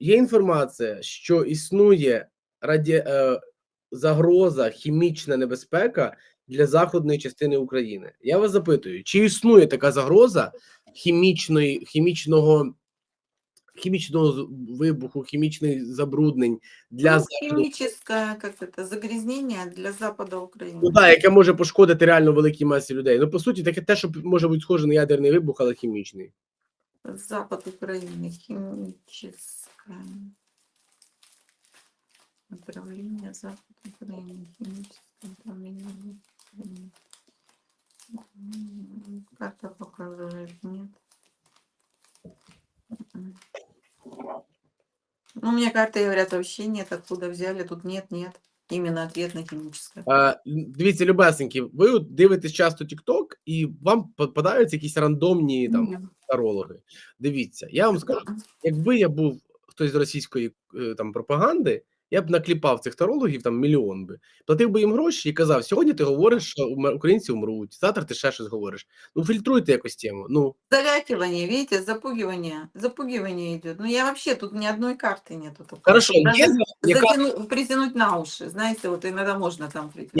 Є інформація, що існує раді... е, загроза, хімічна небезпека для заходної частини України. Я вас запитую, чи існує така загроза хімічної, хімічного, хімічного вибуху, хімічних забруднень для Ну, заходу? химическое как это, загрязнение для запада Украины. Ну, да, яке може пошкодити реально великій масі людей. Ну, по суті, таке те, що може бути схоже на ядерний вибух, але хімічний. Запад Украины, химическое. Отравление Запад Украины, химическое. М, Карта показывает, нет. Ну, мне карты говорят, вообще нет, откуда взяли, тут нет, нет. Именно ответ на. Дивіться, любесенькі, ви дивитесь часто TikTok, і вам попадаються якісь рандомні там тарологи. Дивіться, я вам скажу, якби я був хтось з російської е, там пропаганди, я б накліпав цих тарологів там мільйон би, платив би їм гроші і казав: сьогодні ти говориш, що українці умруть, завтра ти ще щось говориш. Ну фільтруйте якось тему. Ну Залякивание, видите, запугивание, запугивание идет. Ну, я вообще тут ни одной карты нету. такой. хорошо, Даже затяну- притянуть на уши, знаете, вот иногда можно там притянуть.